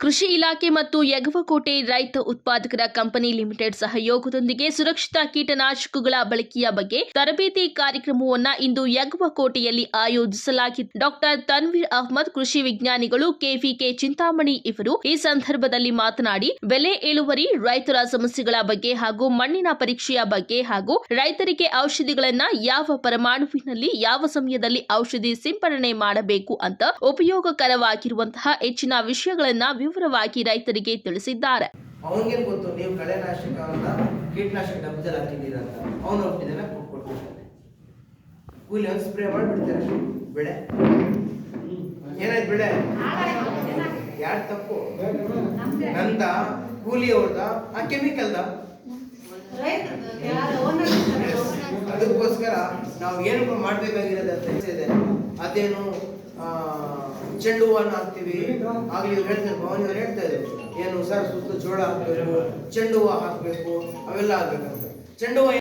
ಕೃಷಿ ಇಲಾಖೆ ಮತ್ತು ಯಗವಕೋಟೆ ರೈತ ಉತ್ಪಾದಕರ ಕಂಪನಿ ಲಿಮಿಟೆಡ್ ಸಹಯೋಗದೊಂದಿಗೆ ಸುರಕ್ಷಿತ ಕೀಟನಾಶಕಗಳ ಬಳಕೆಯ ಬಗ್ಗೆ ತರಬೇತಿ ಕಾರ್ಯಕ್ರಮವನ್ನ ಇಂದು ಯಗವಕೋಟೆಯಲ್ಲಿ ಆಯೋಜಿಸಲಾಗಿತ್ತು. ಡಾಕ್ಟರ್ ತನ್ವೀರ್ ಅಹ್ಮದ್, ಕೃಷಿ ವಿಜ್ಞಾನಿಗಳು ಕೆವಿಕೆ ಚಿಂತಾಮಣಿ ಇವರು ಈ ಸಂದರ್ಭದಲ್ಲಿ ಮಾತನಾಡಿ, ಬೆಲೆ ಇಳುವರಿ, ರೈತರ ಸಮಸ್ಯೆಗಳ ಬಗ್ಗೆ ಹಾಗೂ ಮಣ್ಣಿನ ಪರೀಕ್ಷೆಯ ಬಗ್ಗೆ ಹಾಗೂ ರೈತರಿಗೆ ಔಷಧಿಗಳನ್ನ ಯಾವ ಪರಮಾಣುವಿನಲ್ಲಿ, ಯಾವ ಸಮಯದಲ್ಲಿ ಔಷಧಿ ಸಿಂಪಡಣೆ ಮಾಡಬೇಕು ಅಂತ ಉಪಯೋಗಕರವಾಗಿರುವಂತಹ ಹೆಚ್ಚಿನ ವಿಷಯಗಳನ್ನ ವಿವರವಾಗಿ ರೈತರಿಗೆ ತಿಳಿಸಿದ್ದಾರೆ. ಅವನಿಗೆ ಗೊತ್ತು? ನೀವು ಕಳೆನಾಶಕವನ್ನ ಕೀಟನಾಶಕ ಡಬ್ಬದಲ್ಲಿ ಹಾಕಿದ್ದೀರ ಅಂತ. ಅವನು ಒಪ್ಪಿದ್ದಾನೆ ಕೊಟ್ಬಿಡ್ತಾನೆ ಕೂಲಿ ಒಂದು ಸ್ಪ್ರೇ ಮಾಡಿಬಿಡ್ತಾರೆ. ಬೆಳೆ? ಏನಾಯ್ತು ಬೆಳೆ? ಯಾರು ತಪ್ಪು? ನಂದ ಕೂಲಿ ಅವ್ರದ ಆ ಕೆಮಿಕಲ್ದ? ಅದಕ್ಕೋಸ್ಕರ ನಾವು ಏನು ಮಾಡ್ಬೇಕಾಗಿರೋದು ಅಂತ ಇದೆ ಅದೇನು ಚೆಂಡು ಹೂವನ್ನ ಹಾಕ್ತೀವಿ ಆಗ್ಲಿ ಇವ್ರು ಹೇಳ್ತಾರೆ ಹೇಳ್ತಾ ಇದ್ರು, ಏನು ಸರ್ ಸುತ್ತ ಜೋಳ ಹಾಕ್ಬೇಕು ಚೆಂಡು ಹೂವು ಹಾಕ್ಬೇಕು, ಅವೆಲ್ಲ ಆಗ್ಬೇಕಂತ.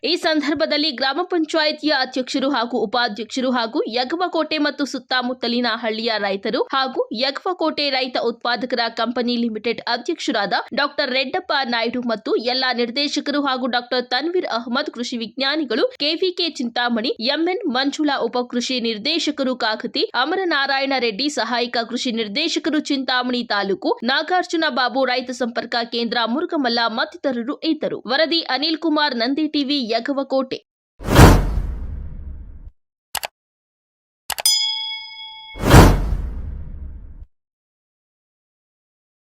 ಈ ಸಂದರ್ಭದಲ್ಲಿ ಗ್ರಾಮ ಪಂಚಾಯಿತಿಯ ಅಧ್ಯಕ್ಷರು ಹಾಗೂ ಉಪಾಧ್ಯಕ್ಷರು ಹಾಗೂ ಯಗವಕೋಟೆ ಮತ್ತು ಸುತ್ತಮುತ್ತಲಿನ ಹಳ್ಳಿಯ ರೈತರು ಹಾಗೂ ಯಗವಕೋಟೆ ರೈತ ಉತ್ಪಾದಕರ ಕಂಪನಿ ಲಿಮಿಟೆಡ್ ಅಧ್ಯಕ್ಷರಾದ ಡಾಕ್ಟರ್ ರೆಡ್ಡಪ್ಪ ನಾಯ್ಡು ಮತ್ತು ಎಲ್ಲಾ ನಿರ್ದೇಶಕರು ಹಾಗೂ ಡಾಕ್ಟರ್ ತನ್ವೀರ್ ಅಹ್ಮದ್ ಕೃಷಿ ವಿಜ್ಞಾನಿಗಳು ಕೆವಿಕೆ ಚಿಂತಾಮಣಿ, ಎಂಎನ್ ಮಂಜುಳಾ ಉಪಕೃಷಿ ನಿರ್ದೇಶಕರು ಕಾಕತಿ, ಅಮರನಾರಾಯಣ ರೆಡ್ಡಿ ಸಹಾಯಕ ಕೃಷಿ ನಿರ್ದೇಶಕರು ಚಿಂತಾಮಣಿ ತಾಲೂಕು, ನಾಗಾರ್ಜುನ ಬಾಬು ರೈತ ಸಂಪರ್ಕ ಕೇಂದ್ರ ಮುರುಗಮಲ್ಲ ಮತ್ತಿತರರು ಇದ್ದರು. ವರದಿ ಅನಿಲ್ ಕುಮಾರ್ ನಂದಿ ಟಿವಿ ಯಗವಕೋಟೆ